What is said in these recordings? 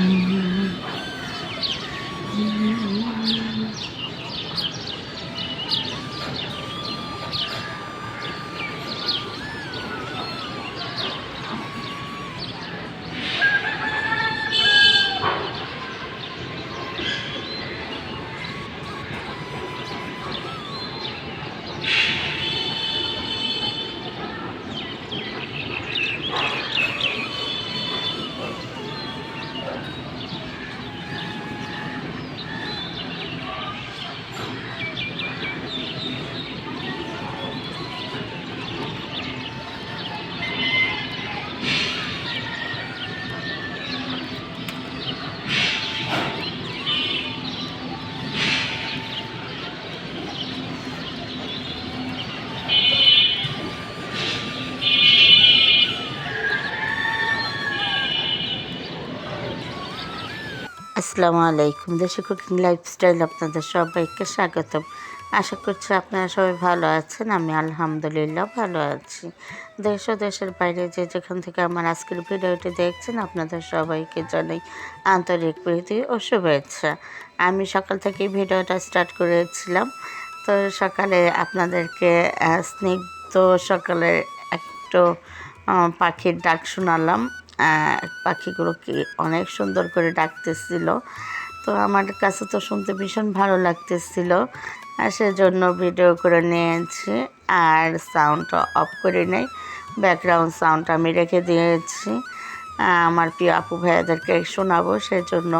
Mm-hmm. আসসালামু আলাইকুম। দেশি কুকিং লাইফস্টাইল আপনাদের সবাইকে স্বাগতম। আশা করছি আপনারা সবাই ভালো আছেন, আমি আলহামদুলিল্লাহ ভালো আছি। দেশ ও দেশের বাইরে যে যেখান থেকে আমার আজকের ভিডিওটি দেখছেন, আপনাদের সবাইকে জানাই আন্তরিক প্রীতি ও শুভেচ্ছা। আমি সকাল থেকে ভিডিওটা স্টার্ট করেছিলাম। তো সকালে আপনাদেরকে স্নিগ্ধ সকালে একটু পাখির ডাক শোনালাম। আহ, পাখিগুলো কি অনেক সুন্দর করে ডাকতেছিল। তো আমার কাছে তো শুনতে ভীষণ ভালো লাগতেছিল। সেজন্য ভিডিও করে নিয়েছি। আর সাউন্ডটা অফ করে নেই। ব্যাকগ্রাউন্ড সাউন্ড আমি রেখে দিয়েছি। আমার প্রিয় আপু ভাইয়াদেরকে শোনাবো। সেজন্য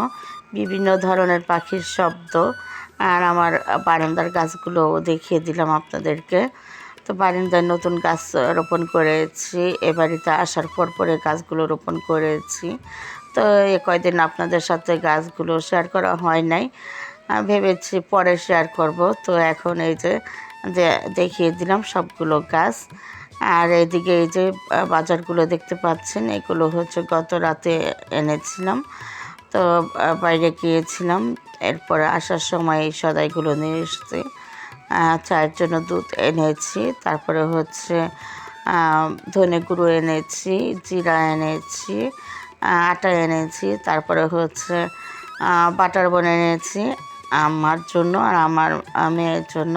বিভিন্ন ধরনের পাখির শব্দ। আর আমার বারান্দার গাছগুলো দেখিয়ে দিলাম আপনাদেরকে। তো বারিন্দায় নতুন গাছ রোপণ করেছি। এ বাড়িতে আসার পর পরে গাছগুলো রোপণ করেছি। তো এ কয়দিন আপনাদের সাথে গাছগুলো শেয়ার করা হয় নাই। ভেবেছি পরে শেয়ার করব। তো এখন এই যে দেখিয়ে দিলাম সবগুলো গাছ। আর এদিকে এই যে বাজারগুলো দেখতে পাচ্ছেন, এগুলো হচ্ছে গত রাতে এনেছিলাম। তো বাইরে গিয়েছিলাম। এরপরে আসার সময় এই সদাইগুলো নিয়ে এসেছি। চায়ের জন্য দুধ এনেছি। তারপরে হচ্ছে ধনে গুঁড়ো এনেছি, জিরা এনেছি আটা এনেছি, তারপরে হচ্ছে বাটার বন এনেছি আমার জন্য আর আমার মেয়ের জন্য।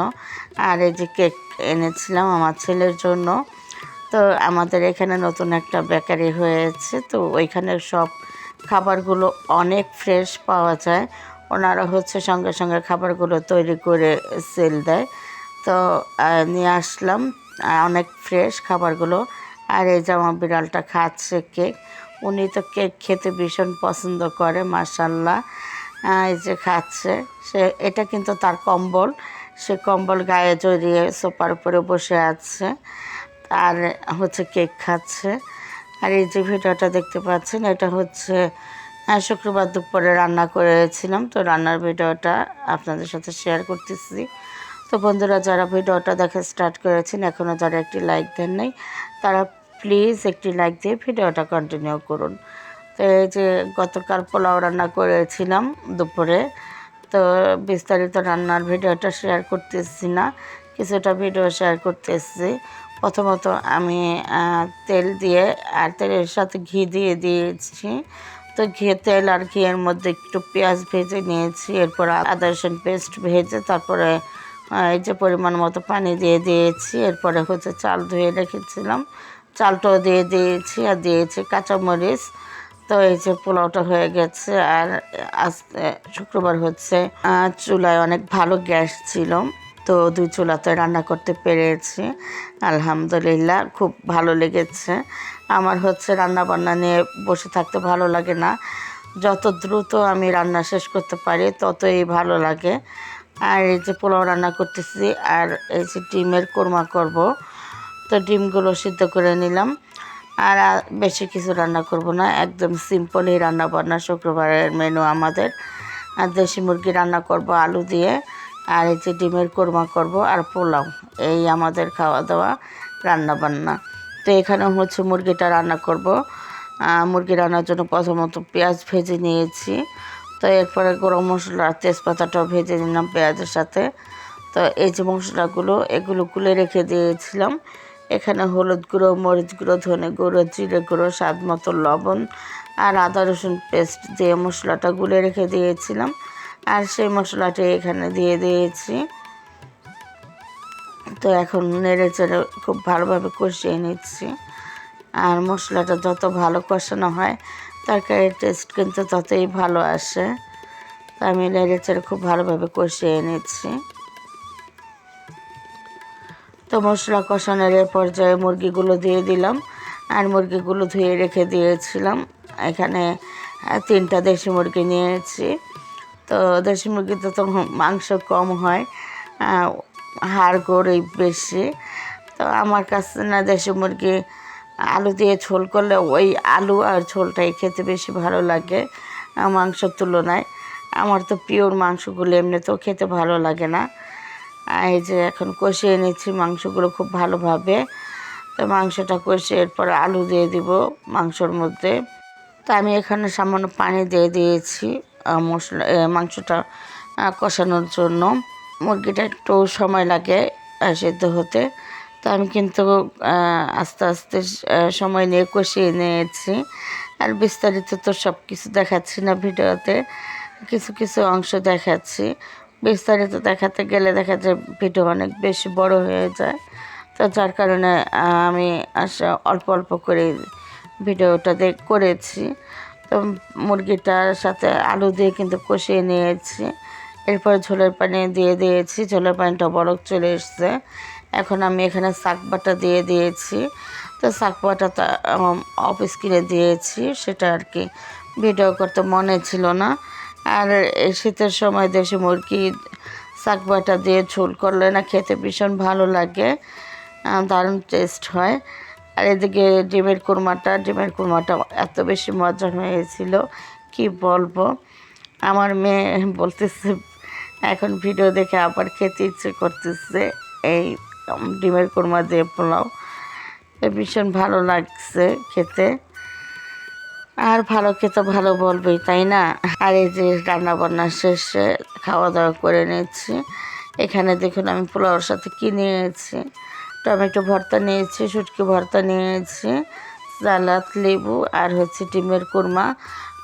আর এই যে কেক এনেছিলাম আমার ছেলের জন্য। তো আমাদের এখানে নতুন একটা বেকারি হয়েছে। তো ওইখানে সব খাবারগুলো অনেক ফ্রেশ পাওয়া যায়। ওনারা হচ্ছে সঙ্গে সঙ্গে খাবারগুলো তৈরি করে সেল দেয়। তো নিয়ে আসলাম অনেক ফ্রেশ খাবারগুলো। আর এই আমার বিড়ালটা খাচ্ছে কেক উনি তো কেক খেতে ভীষণ পছন্দ করে মার্শাল্লাহ এই যে খাচ্ছে, সে, এটা কিন্তু তার কম্বল। সে কম্বল গায়ে জড়িয়ে সোফার উপরে বসে আছে, আর হচ্ছে কেক খাচ্ছে। আর এই যে ভিডিওটা দেখতে পাচ্ছেন, এটা হচ্ছে শুক্রবার দুপুরে রান্না করেছিলাম, তো রান্নার ভিডিওটা আপনাদের সাথে শেয়ার করতেছি। তো বন্ধুরা, যারা ভিডিওটা দেখা স্টার্ট করেছেন এখনও যারা একটি লাইক দেন নাই, তারা প্লিজ একটি লাইক দিয়ে ভিডিওটা কন্টিনিউ করুন। তো এই যে গতকাল পোলাও রান্না করেছিলাম দুপুরে, তো বিস্তারিত রান্নার ভিডিওটা শেয়ার করতেছি না, কিছুটা ভিডিও শেয়ার করতেছি। প্রথমত আমি তেল দিয়ে, আর তেলের সাথে ঘি দিয়ে দিয়েছি। তো ঘি, তেল আর ঘিয়ের মধ্যে একটু পেঁয়াজ ভেজে নিয়েছি। এরপর আদা, রসুন পেস্ট ভেজে তারপরে এই যে পরিমাণ মতো পানি দিয়ে দিয়েছি। এরপরে হচ্ছে চাল ধুয়ে রেখেছিলাম। চালটাও দিয়ে দিয়েছি আর দিয়েছি কাঁচামরিচ। তো এই যে পোলাওটা হয়ে গেছে আর আজ শুক্রবার হচ্ছে চুলায় অনেক ভালো গ্যাস ছিল। তো দুই চুলাতে রান্না করতে পেরেছি। আলহামদুলিল্লাহ, খুব ভালো লেগেছে। আমার হচ্ছে রান্না বান্না নিয়ে বসে থাকতে ভালো লাগে না। যত দ্রুত আমি রান্না শেষ করতে পারি, ততই ভালো লাগে। আর এই যে পোলাও রান্না করতেছি, আর এই যে ডিমের কোরমা করব, তো ডিমগুলো সিদ্ধ করে নিলাম। আর বেশি কিছু রান্না করব না, একদম সিম্পলই রান্না বান্না শুক্রবারের মেনু আমাদের। আর দেশি মুরগি রান্না করব আলু দিয়ে। আর এই যে ডিমের কোরমা করব আর পোলাও, এই আমাদের খাওয়া দাওয়া রান্না বান্না তো এখানে হচ্ছে মুরগিটা রান্না করব। মুরগি রান্নার জন্য প্রথমত পেঁয়াজ ভেজে নিয়েছি। তো এরপরে গরম মশলা, তেজপাতাটাও ভেজে নিলাম পেঁয়াজের সাথে। তো এই যে মশলাগুলো, এগুলো গুলে রেখে দিয়েছিলাম। এখানে হলুদ গুঁড়ো, মরিচ গুঁড়ো, ধনে গুঁড়ো, জিরে গুঁড়ো, স্বাদ মতো লবণ আর আদা রসুন পেস্ট দিয়ে মশলাটা গুলে রেখে দিয়েছিলাম। আর সেই মশলাটি এখানে দিয়ে দিয়েছি। তো এখন নেড়ে চেড়ে খুব ভালোভাবে কষিয়ে নিচ্ছি। আর মশলাটা যত ভালো কষানো হয়, তরকারির টেস্ট কিন্তু ততই ভালো আসে। তো আমি নেড়ে চেড়ে খুব ভালোভাবে কষিয়ে নিচ্ছি। তো মশলা কষানোর পর্যায়ে মুরগিগুলো দিয়ে দিলাম। আর মুরগিগুলো ধুয়ে রেখে দিয়েছিলাম। এখানে তিনটা দেশি মুরগি নিয়েছি। তো দেশি মুরগিতে তো মাংস কম হয় হাড় গোড়ই বেশি। তো আমার কাছে না দেশি মুরগি আলু দিয়ে ঝোল করলে ওই আলু আর ঝোলটাই খেতে বেশি ভালো লাগে মাংসর তুলনায়। আমার তো পিওর মাংসগুলো এমনিতেও খেতে ভালো লাগে না। এই যে এখন কষিয়ে নিচ্ছি মাংসগুলো খুব ভালোভাবে। তো মাংসটা কষিয়ে এরপর আলু দিয়ে দিব মাংসর মধ্যে। তো আমি এখানে সামান্য পানি দিয়ে দিয়েছি। মশলা মাংসটা কষানোর জন্য। মুরগিটা একটু সময় লাগে সেদ্ধ হতে। তো আমি কিন্তু আস্তে আস্তে সময় নিয়ে কষিয়ে নিয়েছি। আর বিস্তারিত তো সব কিছু দেখাচ্ছি না ভিডিওতে। কিছু কিছু অংশ দেখাচ্ছি। বিস্তারিত দেখাতে গেলে দেখা যায় ভিডিও অনেক বেশি বড় হয়ে যায়। তো যার কারণে আমি অল্প অল্প করে ভিডিওটা করেছি। তো মুরগিটার সাথে আলু দিয়ে কিন্তু কষিয়ে নিয়েছি। এরপর ঝোলের পানি দিয়ে দিয়েছি, ঝোলের পানিটা বরফ চলে এসছে। এখন আমি এখানে শাক বাটা দিয়ে দিয়েছি। তো শাক বাটাটা অফ স্ক্রিনে দিয়েছি, সেটা আর কি ভিডিও করতে মনে ছিল না। আর শীতের সময় দেশি মুরগি শাক বাটা দিয়ে ঝোল করলে না খেতে ভীষণ ভালো লাগে দারুণ টেস্ট হয়। আর এদিকে ডিমের কুরমাটা ডিমের কুরমাটা এত বেশি মজা হয়েছিল, কি বলব? আমার মেয়ে বলতেছে, এখন ভিডিও দেখে আবার খেতে ইচ্ছে করতেছে, এই ডিমের কুরমা দিয়ে পোলাও। ভীষণ ভালো লাগছে খেতে। আর ভালো খেতে ভালো বলবেই, তাই না? আর এই যে রান্না বান্না শেষে খাওয়া দাওয়া করে নিয়েছি। এখানে দেখুন আমি পোলাওর সাথে কি নিয়েছি। টমেটো ভর্তা নিয়েছি, শুটকি ভর্তা নিয়েছি, সালাদ, লেবু আর হচ্ছে ডিমের কুরমা।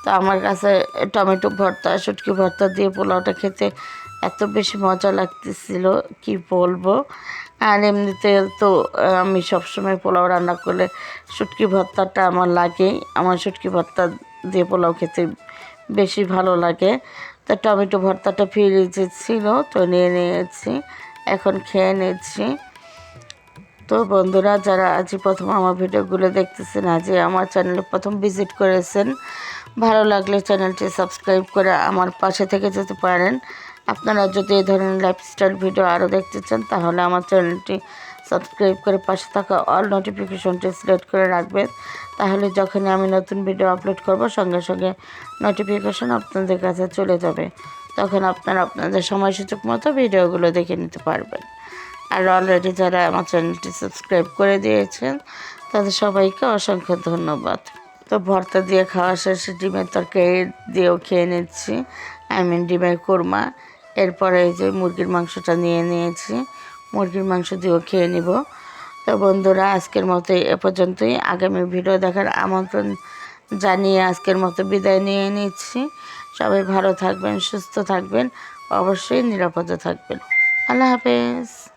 তো আমার কাছে টমেটো ভর্তা, শুটকি ভর্তা দিয়ে পোলাওটা খেতে এত বেশি মজা লাগতেছিল, কি বলব? আর এমনিতে তো আমি সবসময় পোলাও রান্না করলে শুটকি ভর্তাটা আমার লাগেই আমার শুটকি ভর্তা দিয়ে পোলাও খেতে বেশি ভালো লাগে। তো টমেটো ভর্তাটা ফ্রিজে ছিল, তো নিয়ে নিয়েছি, এখন খেয়ে নিচ্ছি তো বন্ধুরা, যারা আজই প্রথম আমার ভিডিওগুলো দেখতেছেন, আজই আমার চ্যানেলে প্রথম ভিজিট করেছেন, ভালো লাগলে চ্যানেলটি সাবস্ক্রাইব করে আমার পাশে থেকে যেতে পারেন। আপনারা যদি এই ধরনের লাইফস্টাইল ভিডিও আরও দেখতে চান, তাহলে আমার চ্যানেলটি সাবস্ক্রাইব করে পাশে থাকা অল নোটিফিকেশনটি সিলেক্ট করে রাখবেন। তাহলে যখনই আমি নতুন ভিডিও আপলোড করব, সঙ্গে সঙ্গে নোটিফিকেশন আপনাদের কাছে চলে যাবে। তখন আপনারা আপনাদের সময় সুযোগ মতো ভিডিওগুলো দেখে নিতে পারবেন। আর অলরেডি যারা আমার চ্যানেলটি সাবস্ক্রাইব করে দিয়েছেন, তাদের সবাইকে অসংখ্য ধন্যবাদ। তো ভর্তা দিয়ে খাওয়া শেষে ডিমের তরকারি দিয়েও খেয়ে নিচ্ছি। আই মিন ডিমের কোরমা। এরপরে এই যে মুরগির মাংসটা নিয়ে নিয়েছি। মুরগির মাংস দিয়েও খেয়ে নিব। তো বন্ধুরা, আজকের মতো এ পর্যন্তই। আগামী ভিডিও দেখার আমন্ত্রণ জানিয়ে আজকের মতো বিদায় নিয়ে নিচ্ছি। সবাই ভালো থাকবেন, সুস্থ থাকবেন, অবশ্যই নিরাপদে থাকবেন। আল্লাহ হাফেজ।